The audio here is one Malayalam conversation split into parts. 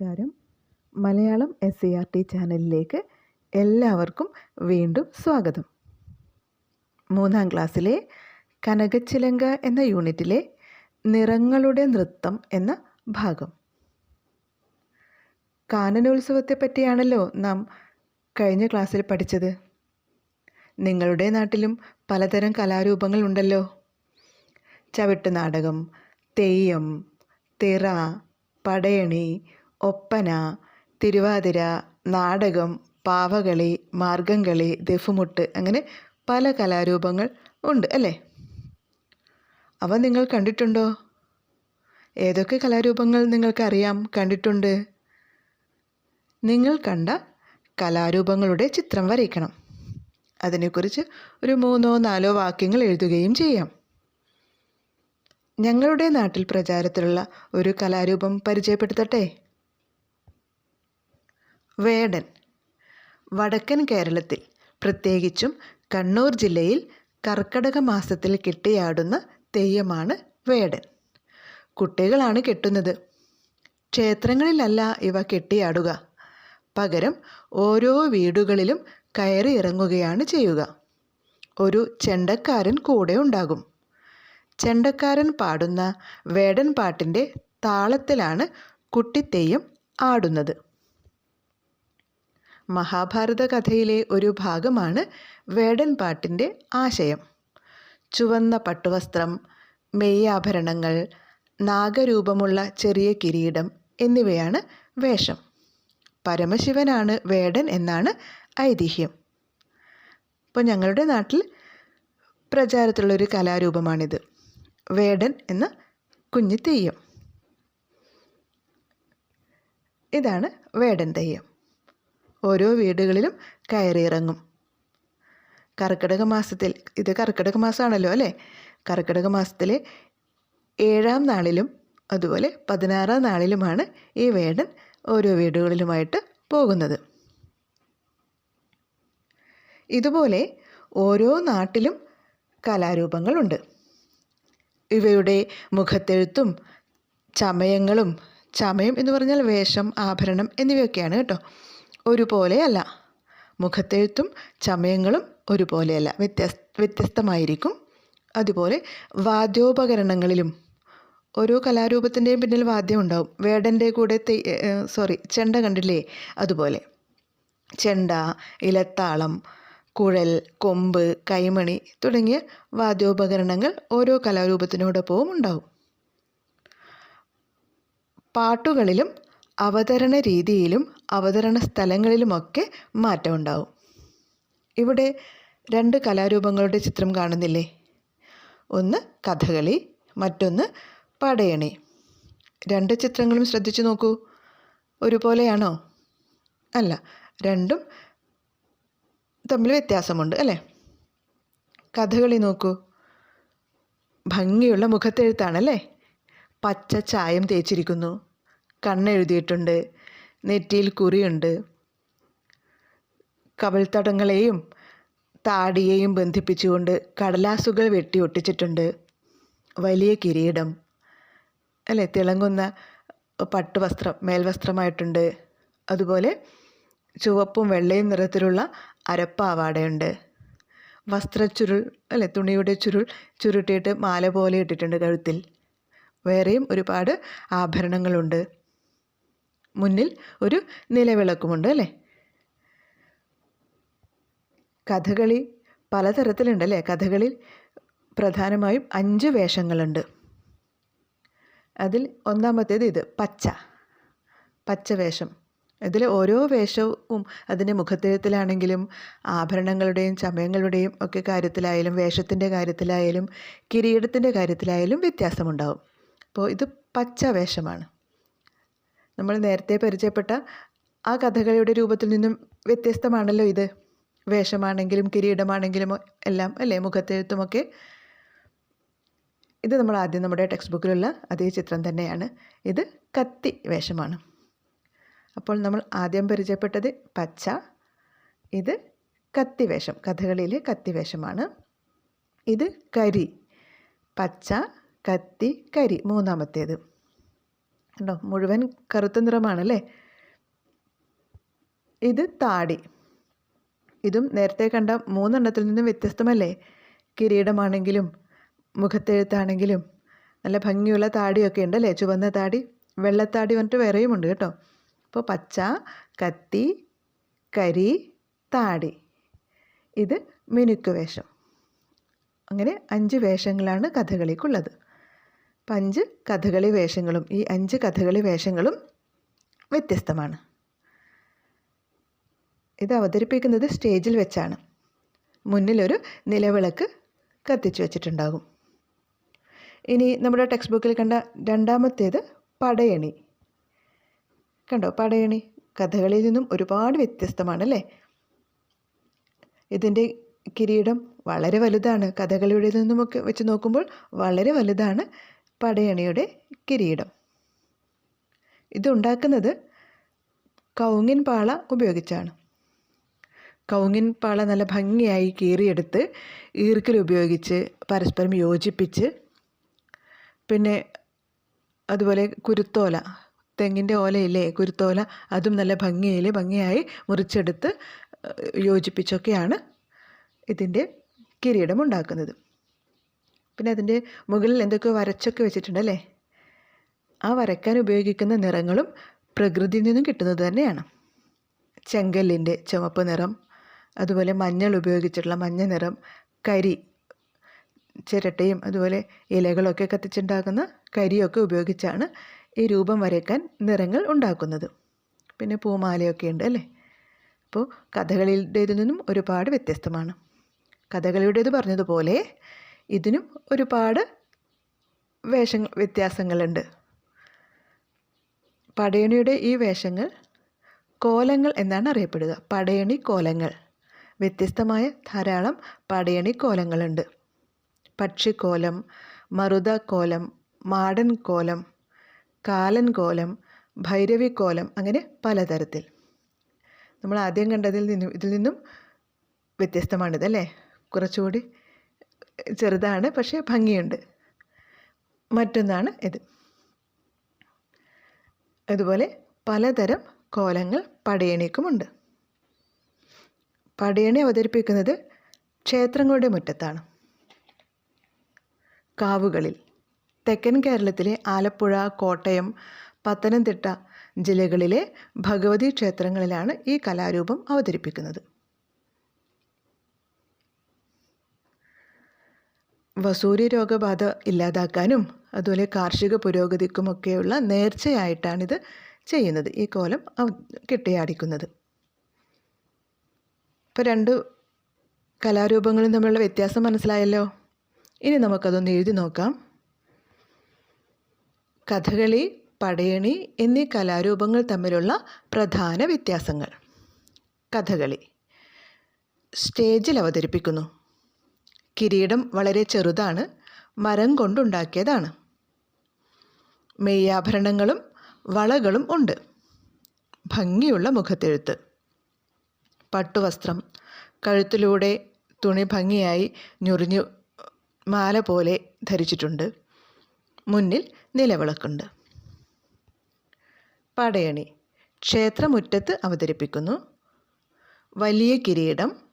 നമസ്കാരം. Malayalam S C R T ചാനലിലേക്ക് എല്ലാവർക്കും വീണ്ടും സ്വാഗതം. മൂന്നാം ക്ലാസ്സിലെ കനകച്ചിലങ്ക എന്ന യൂണിറ്റിലെ നിറങ്ങളുടെ നൃത്തം എന്ന ഭാഗം. കാനനോത്സവത്തെ പറ്റിയാണല്ലോ നാം കഴിഞ്ഞ ക്ലാസ്സിൽ പഠിച്ചത്. നിങ്ങളുടെ നാട്ടിലും പലതരം കലാരൂപങ്ങൾ ഉണ്ടല്ലോ. ചവിട്ടുനാടകം തെയ്യം തിറ പടയണി ഒപ്പന തിരുവാതിര നാടകം പാവകളി മാർഗംകളി ദഫുമുട്ട് അങ്ങനെ പല കലാരൂപങ്ങൾ ഉണ്ട് അല്ലേ? അവ നിങ്ങൾ കണ്ടിട്ടുണ്ടോ? ഏതൊക്കെ കലാരൂപങ്ങൾ നിങ്ങൾക്കറിയാം? കണ്ടിട്ടുണ്ട്. നിങ്ങൾ കണ്ട കലാരൂപങ്ങളുടെ ചിത്രം വരയ്ക്കണം. അതിനെക്കുറിച്ച് ഒരു മൂന്നോ നാലോ വാക്യങ്ങൾ എഴുതുകയും ചെയ്യാം. ഞങ്ങളുടെ നാട്ടിൽ പ്രചാരത്തിലുള്ള ഒരു കലാരൂപം പരിചയപ്പെടുത്തട്ടെ? വേടൻ. വടക്കൻ കേരളത്തിൽ പ്രത്യേകിച്ചും കണ്ണൂർ ജില്ലയിൽ കർക്കടക മാസത്തിൽ കെട്ടിയാടുന്ന തെയ്യമാണ് വേടൻ. കുട്ടികളാണ് കെട്ടുന്നത്. ക്ഷേത്രങ്ങളിലല്ല ഇവ കെട്ടിയാടുക. പകരം ഓരോ വീടുകളിലും കയറി ഇറങ്ങുകയാണ് ചെയ്യുക. ഒരു ചെണ്ടക്കാരൻ കൂടെ ഉണ്ടാകും. ചെണ്ടക്കാരൻ പാടുന്ന വേടൻ പാട്ടിന്റെ താളത്തിലാണ് കുട്ടിത്തെയ്യം ആടുന്നത്. മഹാഭാരത കഥയിലെ ഒരു ഭാഗമാണ് വേടൻ പാട്ടിന്റെ ആശയം. ചുവന്ന പട്ടുവസ്ത്രം മെയ്യാഭരണങ്ങൾ നാഗരൂപമുള്ള ചെറിയ കിരീടം എന്നിവയാണ് വേഷം. പരമശിവനാണ് വേടൻ എന്നാണ് ഐതിഹ്യം. അപ്പോൾ ഞങ്ങളുടെ നാട്ടിൽ പ്രചാരത്തിലുള്ളൊരു കലാരൂപമാണിത്. വേടൻ എന്ന കുഞ്ഞു തെയ്യം ഇതാണ് വേടൻ തെയ്യം. ഓരോ വീടുകളിലും കയറിയിറങ്ങും. കർക്കിടക മാസത്തിൽ ഇത് കർക്കിടക മാസമാണല്ലോ അല്ലേ? കർക്കിടക മാസത്തിലെ ഏഴാം നാളിലും അതുപോലെ പതിനാറാം നാളിലുമാണ് ഈ വേടൻ ഓരോ വീടുകളിലുമായിട്ട് പോകുന്നത്. ഇതുപോലെ ഓരോ നാട്ടിലും കലാരൂപങ്ങളുണ്ട്. ഇവയുടെ മുഖത്തെഴുത്തും ചമയങ്ങളും ചമയം എന്ന് പറഞ്ഞാൽ വേഷം ആഭരണം എന്നിവയൊക്കെയാണ് കേട്ടോ. ഒരുപോലെയല്ല. മുഖത്തെഴുത്തും ചമയങ്ങളും ഒരുപോലെയല്ല. വ്യത്യസ്ത വ്യത്യസ്തമായിരിക്കും. അതുപോലെ വാദ്യോപകരണങ്ങളിലും ഓരോ കലാരൂപത്തിന്റെയും പിന്നിൽ വാദ്യം ഉണ്ടാവും. വേടന്റെ കൂടെ സോറി ചെണ്ട കണ്ടില്ലേ? അതുപോലെ. ചെണ്ട ഇലത്താളം കുഴൽ കൊമ്പ് കൈമണി തുടങ്ങിയ വാദ്യോപകരണങ്ങൾ ഓരോ കലാരൂപത്തിനോടൊപ്പവും ഉണ്ടാവും. പാട്ടുകളിലും അവതരണ രീതിയിലും അവതരണ സ്ഥലങ്ങളിലുമൊക്കെ മാറ്റമുണ്ടാവും ഇവിടെ രണ്ട് കലാരൂപങ്ങളുടെ ചിത്രം കാണുന്നില്ലേ? ഒന്ന് കഥകളി മറ്റൊന്ന് പടയണി. രണ്ട് ചിത്രങ്ങളും ശ്രദ്ധിച്ചു നോക്കൂ. ഒരുപോലെയാണോ? അല്ല രണ്ടും തമ്മിൽ വ്യത്യാസമുണ്ട് അല്ലേ? കഥകളി നോക്കൂ. ഭംഗിയുള്ള മുഖത്തെഴുത്താണല്ലേ പച്ച ചായം തേച്ചിരിക്കുന്നു. കണ്ണെഴുതിയിട്ടുണ്ട്. നെറ്റിയിൽ കുറിയുണ്ട്. കവിൾത്തടങ്ങളെയും താടിയെയും ബന്ധിപ്പിച്ചുകൊണ്ട് കടലാസുകൾ വെട്ടി ഒട്ടിച്ചിട്ടുണ്ട്. വലിയ കിരീടം. അല്ലേ? തിളങ്ങുന്ന പട്ടുവസ്ത്രം മേൽവസ്ത്രമായിട്ടുണ്ട്. അതുപോലെ ചുവപ്പും വെള്ളയും നിറത്തിലുള്ള അരപ്പാവാടയുണ്ട്. വസ്ത്രച്ചുരുൾ അല്ലെ? തുണിയുടെ ചുരുൾ ചുരുട്ടിയിട്ട് മാല പോലെ ഇട്ടിട്ടുണ്ട് കഴുത്തിൽ. വേറെയും ഒരുപാട് ആഭരണങ്ങളുണ്ട്. മുന്നിൽ ഒരു നിലവിളക്കുമുണ്ട് അല്ലേ? കഥകളി പലതരത്തിലുണ്ട് അല്ലേ? കഥകളിൽ പ്രധാനമായും അഞ്ച് വേഷങ്ങളുണ്ട്. അതിൽ ഒന്നാമത്തേത് ഇത് പച്ച. പച്ചവേഷം ഇതിൽ ഓരോ വേഷവും അതിന്റെ മുഖത്തിരത്തിലാണെങ്കിലും ആഭരണങ്ങളുടെയും ചമയങ്ങളുടെയും ഒക്കെ കാര്യത്തിലായാലും വേഷത്തിന്റെ കാര്യത്തിലായാലും കിരീടത്തിന്റെ കാര്യത്തിലായാലും വ്യത്യാസമുണ്ടാവും. അപ്പോൾ ഇത് പച്ച വേഷമാണ്. നമ്മൾ നേരത്തെ പരിചയപ്പെട്ട ആ കഥകളിയുടെ രൂപത്തിൽ നിന്നും വ്യത്യസ്തമാണല്ലോ ഇത്. വേഷമാണെങ്കിലും കിരീടമാണെങ്കിലും എല്ലാം അല്ലേ? മുഖത്തെഴുത്തുമൊക്കെ. ഇത് നമ്മൾ ആദ്യം നമ്മുടെ ടെക്സ്റ്റ് ബുക്കിലുള്ള അതേ ചിത്രം തന്നെയാണ്. ഇത് കത്തി വേഷമാണ്. അപ്പോൾ നമ്മൾ ആദ്യം പരിചയപ്പെട്ടത് പച്ച. ഇത് കത്തിവേഷം കഥകളിയിലെ കത്തിവേഷമാണ് ഇത് കരി. പച്ച കത്തി കരി മൂന്നാമത്തേത്. കണ്ടോ? മുഴുവൻ കറുത്ത നിറമാണല്ലേ? ഇത് താടി. ഇതും നേരത്തെ കണ്ട മൂന്നെണ്ണത്തിൽ നിന്നും വ്യത്യസ്തമല്ലേ? കിരീടമാണെങ്കിലും മുഖത്തെഴുത്താണെങ്കിലും നല്ല ഭംഗിയുള്ള താടിയൊക്കെ ഉണ്ട് അല്ലേ ചുവന്ന താടി വെള്ളത്താടി പറഞ്ഞിട്ട് വേറെയും ഉണ്ട് കേട്ടോ. അപ്പോൾ പച്ച കത്തി കരി താടി. ഇത് മിനുക്ക് വേഷം. അങ്ങനെ അഞ്ച് വേഷങ്ങളാണ് കഥകളിക്കുള്ളത്. അഞ്ച് കഥകളി വേഷങ്ങളും ഈ അഞ്ച് കഥകളി വേഷങ്ങളും വ്യത്യസ്തമാണ്. ഇത് അവതരിപ്പിക്കുന്നത് സ്റ്റേജിൽ വെച്ചാണ്. മുന്നിലൊരു നിലവിളക്ക് കത്തിച്ചു വെച്ചിട്ടുണ്ടാകും. ഇനി നമ്മുടെ ടെക്സ്റ്റ് ബുക്കിൽ കണ്ട രണ്ടാമത്തേത് പടയണി. കണ്ടോ? പടയണി കഥകളിയിൽ നിന്നും ഒരുപാട് വ്യത്യസ്തമാണല്ലേ ഇതിന്റെ കിരീടം വളരെ വലുതാണ്. കഥകളിയുടെ നിന്നുമൊക്കെ വെച്ച് നോക്കുമ്പോൾ വളരെ വലുതാണ്. പടയണിയുടെ കിരീടം. ഇതുണ്ടാക്കുന്നത് കൗങ്ങിൻ പാള ഉപയോഗിച്ചാണ്. കൗങ്ങിൻ പാള നല്ല ഭംഗിയായി കീറിയെടുത്ത് ഈർക്കൽ ഉപയോഗിച്ച് പരസ്പരം യോജിപ്പിച്ച് പിന്നെ അതുപോലെ കുരുത്തോല തെങ്ങിന്റെ ഓലയില്ലേ കുരുത്തോല അതും നല്ല ഭംഗിയിൽ ഭംഗിയായി മുറിച്ചെടുത്ത് യോജിപ്പിച്ചൊക്കെയാണ് ഇതിന്റെ കിരീടം ഉണ്ടാക്കുന്നത് പിന്നെ അതിന്റെ മുകളിൽ എന്തൊക്കെയോ വരച്ചൊക്കെ വെച്ചിട്ടുണ്ട് അല്ലേ? ആ വരയ്ക്കാൻ ഉപയോഗിക്കുന്ന നിറങ്ങളും പ്രകൃതിയിൽ നിന്നും കിട്ടുന്നത് തന്നെയാണ്. ചെങ്കല്ലിന്റെ ചുവപ്പ് നിറം അതുപോലെ മഞ്ഞൾ ഉപയോഗിച്ചിട്ടുള്ള മഞ്ഞ നിറം കരി ചിരട്ടയും അതുപോലെ ഇലകളൊക്കെ കത്തിച്ചുണ്ടാക്കുന്ന കരിയൊക്കെ ഉപയോഗിച്ചാണ് ഈ രൂപം വരയ്ക്കാൻ നിറങ്ങൾ ഉണ്ടാക്കുന്നത്. പിന്നെ പൂമാലയൊക്കെ ഉണ്ട് അല്ലേ? അപ്പോൾ കഥകളിയുടേതിൽ നിന്നും ഒരുപാട് വ്യത്യസ്തമാണ്. കഥകളിയുടേത് പറഞ്ഞതുപോലെ ഇതിനും ഒരുപാട് വേഷങ്ങൾ വ്യത്യാസങ്ങളുണ്ട്. പടയണിയുടെ ഈ വേഷങ്ങൾ കോലങ്ങൾ എന്നാണ് അറിയപ്പെടുക. പടയണി കോലങ്ങൾ. വ്യത്യസ്തമായ ധാരാളം പടയണി കോലങ്ങളുണ്ട്. പക്ഷിക്കോലം മറുത കോലം മാടൻ കോലം കാലൻ കോലം ഭൈരവി കോലം അങ്ങനെ പലതരത്തിൽ. നമ്മൾ ആദ്യം കണ്ടതിൽ നിന്നും ഇതിൽ നിന്നും വ്യത്യസ്തമാണിതല്ലേ? കുറച്ചുകൂടി ചെറുതാണ് പക്ഷേ ഭംഗിയുണ്ട്. മറ്റൊന്നാണ് ഇത്. അതുപോലെ പലതരം കോലങ്ങൾ പടയണിക്കുമുണ്ട്. പടയണി അവതരിപ്പിക്കുന്നത് ക്ഷേത്രങ്ങളുടെ മുറ്റത്താണ്. കാവുകളിൽ തെക്കൻ കേരളത്തിലെ ആലപ്പുഴ കോട്ടയം പത്തനംതിട്ട ജില്ലകളിലെ ഭഗവതി ക്ഷേത്രങ്ങളിലാണ് ഈ കലാരൂപം അവതരിപ്പിക്കുന്നത്. വസൂരി രോഗബാധ ഇല്ലാതാക്കാനും അതുപോലെ കാർഷിക പുരോഗതിക്കുമൊക്കെയുള്ള നേർച്ചയായിട്ടാണിത് ചെയ്യുന്നത്. ഈ കോലം കെട്ടിയാടിക്കുന്നത്. ഇപ്പോൾ രണ്ട് കലാരൂപങ്ങളും തമ്മിലുള്ള വ്യത്യാസം മനസ്സിലായല്ലോ? ഇനി നമുക്കതൊന്ന് എഴുതി നോക്കാം. കഥകളി പടയണി എന്നീ കലാരൂപങ്ങൾ തമ്മിലുള്ള പ്രധാന വ്യത്യാസങ്ങൾ. കഥകളി. സ്റ്റേജിൽ അവതരിപ്പിക്കുന്നു. കിരീടം വളരെ ചെറുതാണ് മരം കൊണ്ടുണ്ടാക്കിയതാണ്. മെയ്യാഭരണങ്ങളും വളകളും ഉണ്ട്. ഭംഗിയുള്ള മുഖത്തെഴുത്ത്. പട്ടുവസ്ത്രം. കഴുത്തിലൂടെ തുണി ഭംഗിയായി ഞൊറിഞ്ഞു മാല പോലെ ധരിച്ചിട്ടുണ്ട്. മുന്നിൽ നിലവിളക്കുണ്ട്. പടയണി. ക്ഷേത്രമുറ്റത്ത് അവതരിപ്പിക്കുന്നു. വലിയ കിരീടം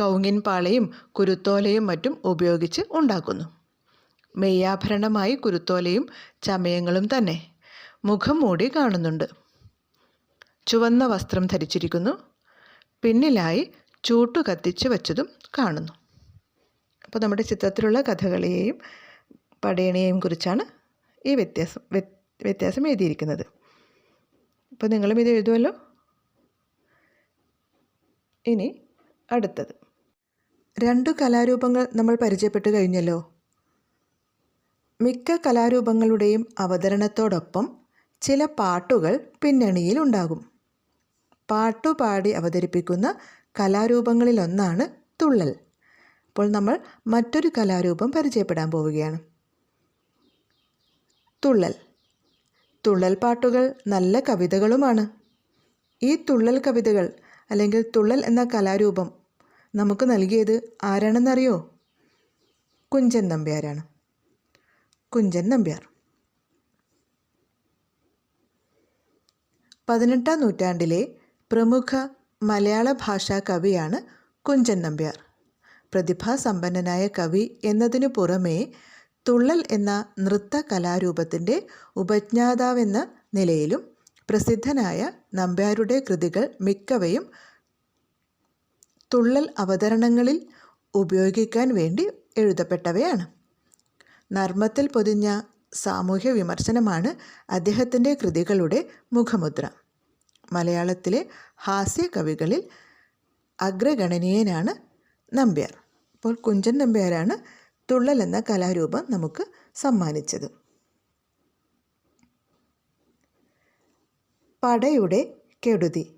കൗങ്ങിൻ പാളയും കുരുത്തോലയും മറ്റും ഉപയോഗിച്ച് ഉണ്ടാക്കുന്നു. മെയ്യാഭരണമായി കുരുത്തോലയും ചമയങ്ങളും തന്നെ മുഖം മൂടി കാണുന്നുണ്ട്. ചുവന്ന വസ്ത്രം ധരിച്ചിരിക്കുന്നു. പിന്നിലായി ചൂട്ടു കത്തിച്ച് വച്ചതും കാണുന്നു. അപ്പോൾ നമ്മുടെ ചിത്രത്തിലുള്ള കഥകളിയെയും പടയണിയെയും കുറിച്ചാണ് ഈ വ്യത്യാസം വ്യത്യാസം എഴുതിയിരിക്കുന്നത്. അപ്പോൾ നിങ്ങളും ഇത് എഴുതുമല്ലോ ഇനി അടുത്തത്. രണ്ടു കലാരൂപങ്ങൾ നമ്മൾ പരിചയപ്പെട്ടു കഴിഞ്ഞല്ലോ. മിക്ക കലാരൂപങ്ങളുടെയും അവതരണത്തോടൊപ്പം ചില പാട്ടുകൾ പിന്നണിയിൽ ഉണ്ടാകും. പാട്ടുപാടി അവതരിപ്പിക്കുന്ന കലാരൂപങ്ങളിലൊന്നാണ് തുള്ളൽ. അപ്പോൾ നമ്മൾ മറ്റൊരു കലാരൂപം പരിചയപ്പെടാൻ പോവുകയാണ്. തുള്ളൽ. തുള്ളൽ പാട്ടുകൾ നല്ല കവിതകളുമാണ്. ഈ തുള്ളൽ കവിതകൾ അല്ലെങ്കിൽ തുള്ളൽ എന്ന കലാരൂപം നമുക്ക് നൽകിയത് ആരാണെന്നറിയോ? കുഞ്ചൻ നമ്പ്യാരാണ്. കുഞ്ചൻ നമ്പ്യാർ. പതിനെട്ടാം നൂറ്റാണ്ടിലെ പ്രമുഖ മലയാള ഭാഷാ കവിയാണ് കുഞ്ചൻ നമ്പ്യാർ. പ്രതിഭാസമ്പന്നനായ കവി എന്നതിനു പുറമേ തുള്ളൽ എന്ന നൃത്ത കലാരൂപത്തിന്റെ ഉപജ്ഞാതാവെന്ന നിലയിലും പ്രസിദ്ധനായ നമ്പ്യാരുടെ കൃതികൾ മിക്കവയും തുള്ളൽ അവതരണങ്ങളിൽ ഉപയോഗിക്കാൻ വേണ്ടി എഴുതപ്പെട്ടവയാണ്. നർമ്മത്തിൽ പൊതിഞ്ഞ സാമൂഹ്യ വിമർശനമാണ് അദ്ദേഹത്തിന്റെ കൃതികളുടെ മുഖമുദ്ര. മലയാളത്തിലെ ഹാസ്യ കവികളിൽ അഗ്രഗണനീയനാണ് നമ്പ്യാർ. അപ്പോൾ കുഞ്ചൻ നമ്പ്യാരാണ് തുള്ളൽ എന്ന കലാരൂപം നമുക്ക് സമ്മാനിച്ചത്. പടയുടെ കെടുതി.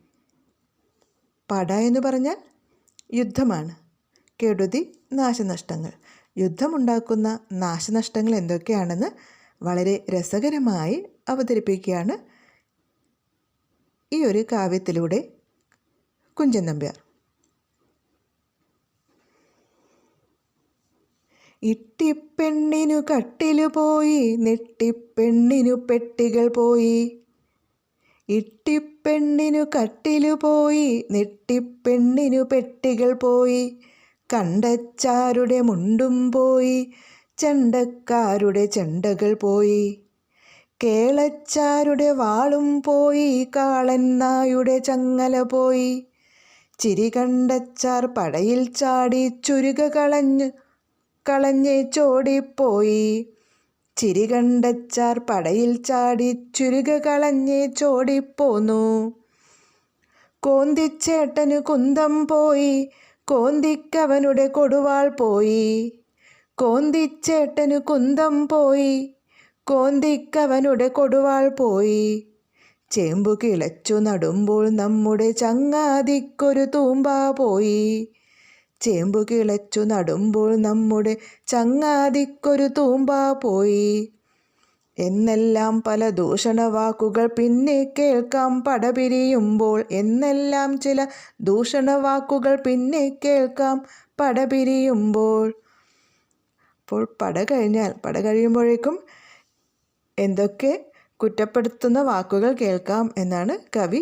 പട എന്ന് പറഞ്ഞാൽ യുദ്ധമാണ്. കെടുതി നാശനഷ്ടങ്ങൾ. യുദ്ധമുണ്ടാക്കുന്ന നാശനഷ്ടങ്ങൾ എന്തൊക്കെയാണെന്ന് വളരെ രസകരമായി അവതരിപ്പിക്കുകയാണ് ഈ ഒരു കാവ്യത്തിലൂടെ കുഞ്ചൻ നമ്പ്യാർ. ഇട്ടിപ്പെണ്ണിനു കട്ടിലു പോയി നെട്ടിപ്പെണ്ണിനു പെട്ടികൾ പോയി. ഇട്ടിപ്പെണ്ണിനു കട്ടിലു പോയി നെട്ടിപ്പെണ്ണിനു പെട്ടികൾ പോയി. കണ്ടച്ചാരുടെ മുണ്ടും പോയി ചെണ്ടക്കാരുടെ ചെണ്ടകൾ പോയി. കേളച്ചാരുടെ വാളും പോയി കാളൻ നായുടെ ചങ്ങല പോയി. ചിരി കണ്ടച്ചാർ പടയിൽ ചാടി ചുരുക കളഞ്ഞ് കളഞ്ഞ് ചോടിപ്പോയി ചിരി കണ്ടച്ചാർ പടയിൽ ചാടി ചുരുക കളഞ്ഞ് ചോടിപ്പോന്നു. കോന്തിച്ചേട്ടനു കുന്തം പോയി കോന്തിക്കവനുടെ കൊടുവാൾ പോയി. കോന്തിച്ചേട്ടനു കുന്തം പോയി കോന്തിക്കവനുടെ കൊടുവാൾ പോയി. ചേമ്പു കിളച്ചു നടുമ്പോൾ നമ്മുടെ ചങ്ങാതിക്കൊരു തൂമ്പ പോയി. ചേമ്പു കിളച്ചു നടുമ്പോൾ നമ്മുടെ ചങ്ങാതിക്കൊരു തൂമ്പ പോയി. എന്നെല്ലാം പല ദൂഷണ വാക്കുകൾ പിന്നെ കേൾക്കാം പടപിരിയുമ്പോൾ. എന്നെല്ലാം ചില ദൂഷണ വാക്കുകൾ പിന്നെ കേൾക്കാം പടപിരിയുമ്പോൾ. അപ്പോൾ പട കഴിഞ്ഞാൽ പട കഴിയുമ്പോഴേക്കും എന്തൊക്കെ കുറ്റപ്പെടുത്തുന്ന വാക്കുകൾ കേൾക്കാം എന്നാണ് കവി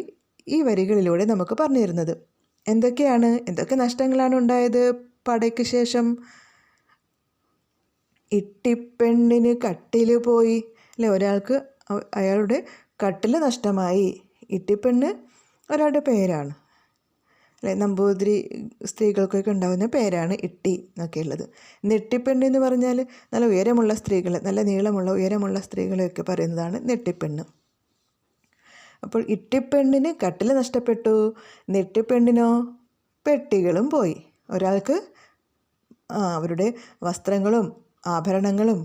ഈ വരികളിലൂടെ നമുക്ക് പറഞ്ഞു തരുന്നത് എന്തൊക്കെയാണ് എന്തൊക്കെ നഷ്ടങ്ങളാണ് ഉണ്ടായത്? പടയ്ക്ക് ശേഷം ഇട്ടിപ്പെണ്ണിന് കട്ടിൽ പോയി. അല്ലെ ഒരാൾക്ക് അയാളുടെ കട്ടിൽ നഷ്ടമായി. ഇട്ടിപ്പെണ്ണ് ഒരാളുടെ പേരാണ്. അല്ലെ നമ്പൂതിരി സ്ത്രീകൾക്കൊക്കെ ഉണ്ടാകുന്ന പേരാണ് ഇട്ടി എന്നൊക്കെ ഉള്ളത്. നെട്ടിപ്പെണ്ണ് എന്ന് പറഞ്ഞാൽ നല്ല ഉയരമുള്ള സ്ത്രീകൾ നല്ല നീളമുള്ള ഉയരമുള്ള സ്ത്രീകളെയൊക്കെ പറയുന്നതാണ് നെട്ടിപ്പെണ്ണ്. അപ്പോൾ ഇട്ടിപ്പെണ്ണിന് കട്ടിൽ നഷ്ടപ്പെട്ടു. നെട്ടിപ്പെണ്ണിനോ? പെട്ടികളും പോയി. ഒരാൾക്ക് അവരുടെ വസ്ത്രങ്ങളും ആഭരണങ്ങളും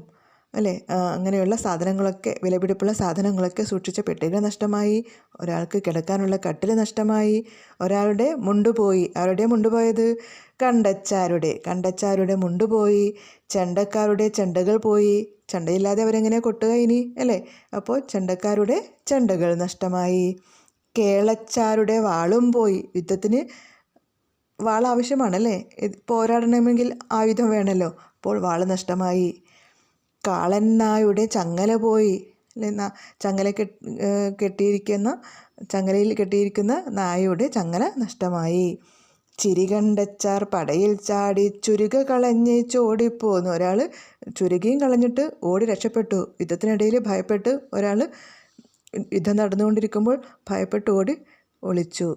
അല്ലേ? അങ്ങനെയുള്ള സാധനങ്ങളൊക്കെ വിലപിടിപ്പുള്ള സാധനങ്ങളൊക്കെ സൂക്ഷിച്ച പെട്ടികൾ നഷ്ടമായി. ഒരാൾക്ക് കിടക്കാനുള്ള കട്ടിൽ നഷ്ടമായി. ഒരാളുടെ മുണ്ടുപോയി ആരുടെ മുണ്ടുപോയത് കണ്ടച്ചാരുടെ. കണ്ടച്ചാരുടെ മുണ്ടുപോയി ചെണ്ടക്കാരുടെ ചെണ്ടകൾ പോയി. ചെണ്ടയില്ലാതെ അവരെങ്ങനെ കൊട്ടുക ഇനി? അല്ലേ? അപ്പോൾ ചെണ്ടക്കാരുടെ ചണ്ടകൾ നഷ്ടമായി. കേളച്ചാരുടെ വാളും പോയി. യുദ്ധത്തിന് വാൾ ആവശ്യമാണല്ലേ? പോരാടണമെങ്കിൽ ആയുധം വേണമല്ലോ. അപ്പോൾ വാൾ നഷ്ടമായി. കാളന്നായുടെ ചങ്ങല പോയി. അല്ലെ? ചങ്ങല കെട്ടിയിരിക്കുന്ന ചങ്ങലയിൽ കെട്ടിയിരിക്കുന്ന നായയുടെ ചങ്ങല നഷ്ടമായി. ചിരികണ്ടച്ചാർ പടയിൽ ചാടി ചുരുക കളഞ്ഞ് ചോടിപ്പോന്നു. ഒരാൾ ചുരുകയും കളഞ്ഞിട്ട് ഓടി രക്ഷപ്പെട്ടു. യുദ്ധത്തിനിടയിൽ ഭയപ്പെട്ട് ഒരാൾ യുദ്ധം നടന്നുകൊണ്ടിരിക്കുമ്പോൾ ഭയപ്പെട്ട് ഓടി ഒളിച്ചു.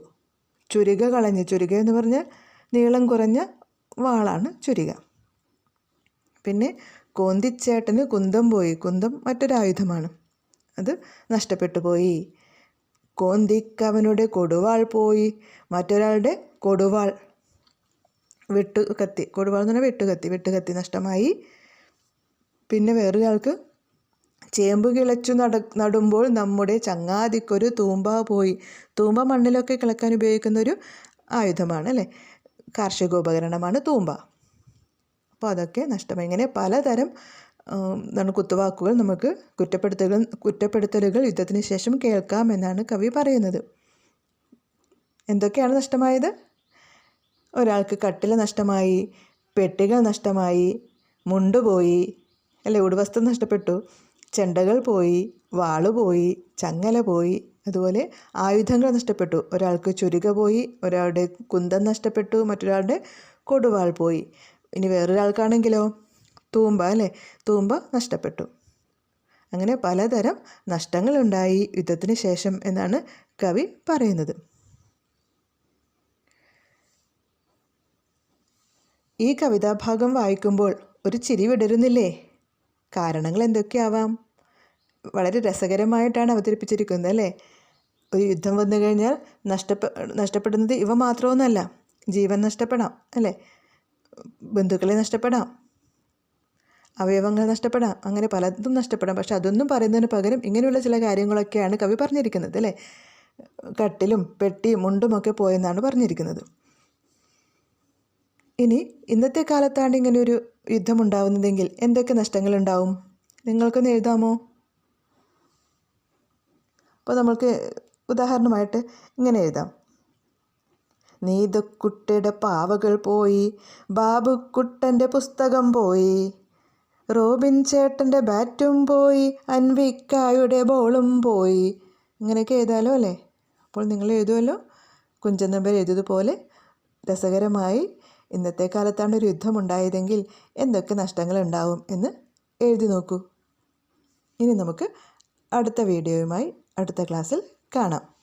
ചുരുക കളഞ്ഞ് ചുരുക എന്ന് പറഞ്ഞാൽ നീളം കുറഞ്ഞ വാളാണ് ചുരിക. പിന്നെ കോന്തിച്ചേട്ടന് കുന്തം പോയി. കുന്തം മറ്റൊരായുധമാണ്. അത് നഷ്ടപ്പെട്ടു പോയി. കോന്തിക്കവനുടെ കൊടുവാൾ പോയി. മറ്റൊരാളുടെ കൊടുവാൾ വെട്ടുകത്തി. കൊടുവാൾ എന്ന് പറഞ്ഞാൽ വെട്ടുകത്തി. വെട്ടുകത്തി നഷ്ടമായി. പിന്നെ വേറൊരാൾക്ക് ചേമ്പ് കിളച്ചു നട നടുമ്പോൾ നമ്മുടെ ചങ്ങാതിക്കൊരു തൂമ്പ പോയി. തൂമ്പ മണ്ണിലൊക്കെ കിളക്കാൻ ഉപയോഗിക്കുന്ന ഒരു ആയുധമാണ് അല്ലേ? കാർഷികോപകരണമാണ് തൂമ്പ. അപ്പോൾ അതൊക്കെ നഷ്ടം ഇങ്ങനെ പലതരം എന്താണ് കുത്തുവാക്കുകൾ നമുക്ക് കുറ്റപ്പെടുത്തലുകൾ കുറ്റപ്പെടുത്തലുകൾ യുദ്ധത്തിന് ശേഷം കേൾക്കാം എന്നാണ് കവി പറയുന്നത്. എന്തൊക്കെയാണ് നഷ്ടമായത്? ഒരാൾക്ക് കട്ടില നഷ്ടമായി പെട്ടികൾ നഷ്ടമായി മുണ്ട് പോയി അല്ലെ? ഉടുവസ്ത്രം നഷ്ടപ്പെട്ടു. ചെണ്ടകൾ പോയി വാൾ പോയി ചങ്ങല പോയി അതുപോലെ ആയുധങ്ങൾ നഷ്ടപ്പെട്ടു. ഒരാൾക്ക് ചുരുക പോയി ഒരാളുടെ കുന്തം നഷ്ടപ്പെട്ടു മറ്റൊരാളുടെ കൊടുവാൾ പോയി. ഇനി വേറൊരാൾക്കാണെങ്കിലോ? തൂമ്പ അല്ലേ? തൂമ്പ നഷ്ടപ്പെട്ടു. അങ്ങനെ പലതരം നഷ്ടങ്ങളുണ്ടായി യുദ്ധത്തിന് ശേഷം എന്നാണ് കവി പറയുന്നത്. ഈ കവിതാഭാഗം വായിക്കുമ്പോൾ ഒരു ചിരി വിടരുന്നില്ലേ? കാരണങ്ങൾ എന്തൊക്കെയാവാം? വളരെ രസകരമായിട്ടാണ് അവതരിപ്പിച്ചിരിക്കുന്നത് അല്ലേ? ഒരു യുദ്ധം വന്നു കഴിഞ്ഞാൽ നഷ്ടപ്പെ നഷ്ടപ്പെടുന്നത് ഇവ മാത്രമൊന്നുമല്ല ജീവൻ നഷ്ടപ്പെടാം അല്ലേ? ബന്ധുക്കളെ നഷ്ടപ്പെടാം അവയവങ്ങൾ നഷ്ടപ്പെടാം അങ്ങനെ പലതും നഷ്ടപ്പെടാം. പക്ഷെ അതൊന്നും പറയുന്നതിന് പകരം ഇങ്ങനെയുള്ള ചില കാര്യങ്ങളൊക്കെയാണ് കവി പറഞ്ഞിരിക്കുന്നത് അല്ലേ? കട്ടിലും പെട്ടിയും മുണ്ടുമൊക്കെ പോയെന്നാണ് പറഞ്ഞിരിക്കുന്നത്. ഇനി ഇന്നത്തെ കാലത്താണ് ഇങ്ങനെ ഒരു യുദ്ധം ഉണ്ടാവുന്നതെങ്കിൽ എന്തൊക്കെ നഷ്ടങ്ങളുണ്ടാവും? നിങ്ങൾക്കൊന്ന് എഴുതാമോ? അപ്പോൾ നമ്മൾക്ക് ഉദാഹരണമായിട്ട് ഇങ്ങനെ എഴുതാം. നീതക്കുട്ടിയുടെ പാവകൾ പോയി ബാബു ബാബുക്കുട്ടന്റെ പുസ്തകം പോയി റോബിൻ ചേട്ടന്റെ ബാറ്റും പോയി അൻവിക്കായുടെ ബോളും പോയി. ഇങ്ങനെയൊക്കെ എഴുതാലോ അല്ലേ? അപ്പോൾ നിങ്ങൾ എഴുതുമല്ലോ. കുഞ്ചൻ നമ്പർ എഴുതിയതുപോലെ രസകരമായി ഇന്നത്തെ കാലത്താണ് ഒരു യുദ്ധമുണ്ടായതെങ്കിൽ എന്തൊക്കെ നഷ്ടങ്ങൾ ഉണ്ടാവും എന്ന് എഴുതി നോക്കൂ. ഇനി നമുക്ക് അടുത്ത വീഡിയോയുമായി അടുത്ത ക്ലാസ്സിൽ കാണാം.